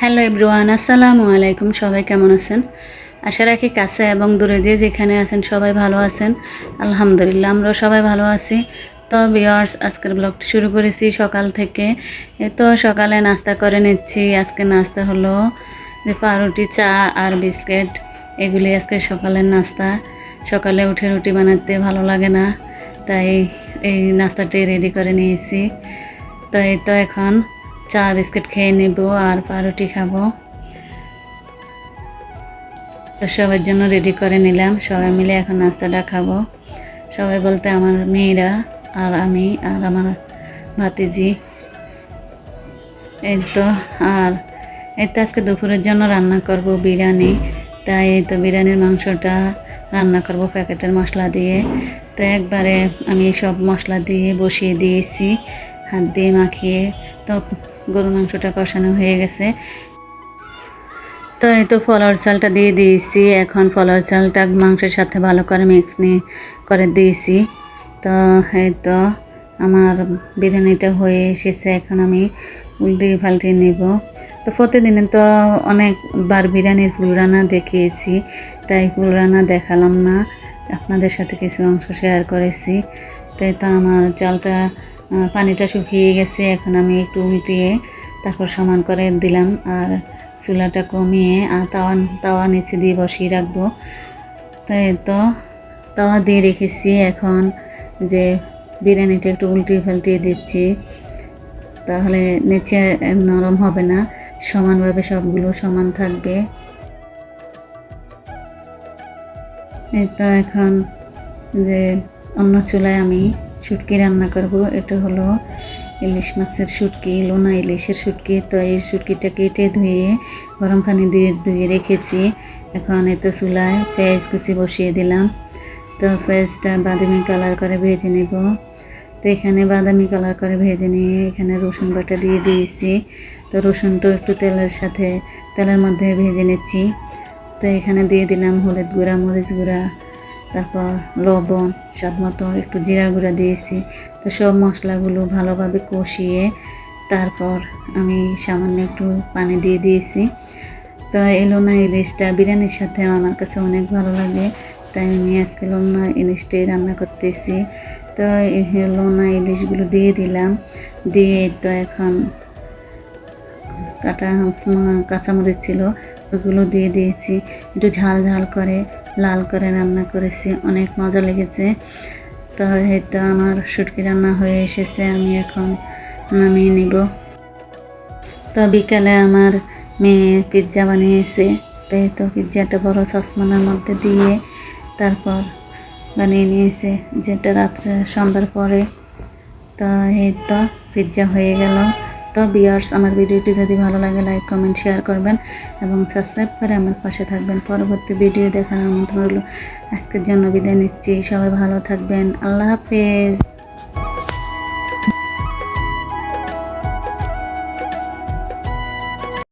Hello everyone, আসসালামু আলাইকুম। সবাই কেমন আছেন? আশা রাখি কাছে এবং দূরে যে যেখানে আছেন সবাই ভালো আছেন। আলহামদুলিল্লাহ, আমরাও সবাই ভালো আছি। তো বিয়ার্স আজকের ব্লগটি শুরু করেছি সকাল থেকে। এই তো সকালে নাস্তা করে নিচ্ছি। আজকে নাস্তা হলো যে পাউরুটি, চা আর বিস্কিট। এগুলি আজকে সকালের নাস্তা। সকালে উঠে রুটি বানাতে ভালো লাগে না, তাই এই নাস্তাটি রেডি করে নিয়েছি। তো এই তো এখন চা, বিস্কিট খেয়ে নেব আর পাউরুটি খাব। তো সবার জন্য রেডি করে নিলাম। সবাই মিলে এখন নাস্তাটা খাব। সবাই বলতে আমার মেয়েরা আর আমি আর আমার ভাতিজি। এই তো, আর এই তো আজকে দুপুরের জন্য রান্না করব বিরিয়ানি। তাই এই তো বিরিয়ানির মাংসটা রান্না করব প্যাকেটের মশলা দিয়ে। তো একবারে আমি সব মশলা দিয়ে বসিয়ে দিয়েছি। হাত দিয়ে মাখিয়ে। তো গরুর মাংসটা কষানো হয়ে গেছে। তো এই তো ফলার চালটা দিয়ে দিয়েছি। এখন ফলার চালটা মাংসের সাথে ভালো করে মিক্স নিয়ে করে দিয়েছি। তো এই তো আমার বিরিয়ানিটা হয়ে এসেছে। এখন আমি উল্টিয়ে পাল্টিয়ে নেব। তো প্রতিদিনে তো অনেকবার বিরিয়ানির ফুল রান্না দেখিয়েছি, তাই ফুল রান্না দেখালাম না। আপনাদের সাথে কিছু অংশ শেয়ার করেছি। তাই তো আমার চালটা পানিটা শুকিয়ে গেছে, এখন আমি একটু উল্টিয়ে তারপর সমান করে দিলাম আর চুলাটা কমিয়ে, আর তাওয়া তাওয়া নিচে দিয়ে বসিয়ে রাখব। তাই তো, তাওয়া দিয়ে রেখেছি এখন যে বিরিয়ানিটা একটু উল্টিয়ে পাল্টিয়ে দিচ্ছি, তাহলে নিচে নরম হবে না, সমানভাবে সবগুলো সমান থাকবে। এই তো এখন যে অন্য চুলায় আমি শুটকি রান্না করব, এটা হলো ইলিশ মাছের শুটকি, লোনা ইলিশের শুটকি। তো এই শুটকিটা কেটে ধুয়ে, গরম পানি দিয়ে ধুয়ে রেখেছি। এখন এতো চুলায় পেঁয়াজ কুচি বসিয়ে দিলাম। তো পেঁয়াজটা বাদামি কালার করে ভেজে নেব। তো এখানে বাদামি কালার করে ভেজে নিয়ে এখানে রসুন বাটা দিয়ে দিয়েছি। তো রসুনটা একটু তেলের সাথে, তেলের মধ্যে ভেজে নিচ্ছি। তো এখানে দিয়ে দিলাম হলুদ গুঁড়া, মরিচ গুঁড়া। তারপর লবণ, স্বাদ মতো একটু জিরা গুঁড়া দিয়েছি। তো সব মশলাগুলো ভালোভাবে কষিয়ে তারপর আমি সামান্য একটু পানি দিয়ে দিয়েছি। তো এই লোনা ইলিশটা বিরিয়ানির সাথে আমার কাছে অনেক ভালো লাগে, তাই আমি আজকে লোনা ইলিশটাই রান্না করতেছি। তো লোনা ইলিশগুলো দিয়ে দিলাম। দিয়ে তো এখন কাটা কাঁচামরিচ ছিল, ওগুলো দিয়ে দিয়েছি। একটু ঝাল ঝাল করে লাল করে রান্না করেছি, অনেক মজা লেগেছে। তো এই তো আমার শুটকি রান্না হয়ে এসেছে, আমি এখন নামিয়ে নিব। তো বিকালে আমার মেয়ে পিৎজা বানিয়েছে তাই তো পিৎজাটা বড় সসমানের মধ্যে দিয়ে তারপর বানিয়ে নিয়েছে, যেটা রাত্রে সন্ধ্যার পরে। তো এই তো পিৎজা হয়ে গেল। তো বিয়ার্স আমার ভিডিওটি যদি ভালো লাগে লাইক কমেন্ট শেয়ার করবেন এবং সাবস্ক্রাইব করে আমার পাশে থাকবেন। পরবর্তী ভিডিও দেখার আমন্ত্রণ হলো আজকের জন্য বিদায় নিচ্ছি। সবাই ভালো থাকবেন। আল্লাহ হাফেজ।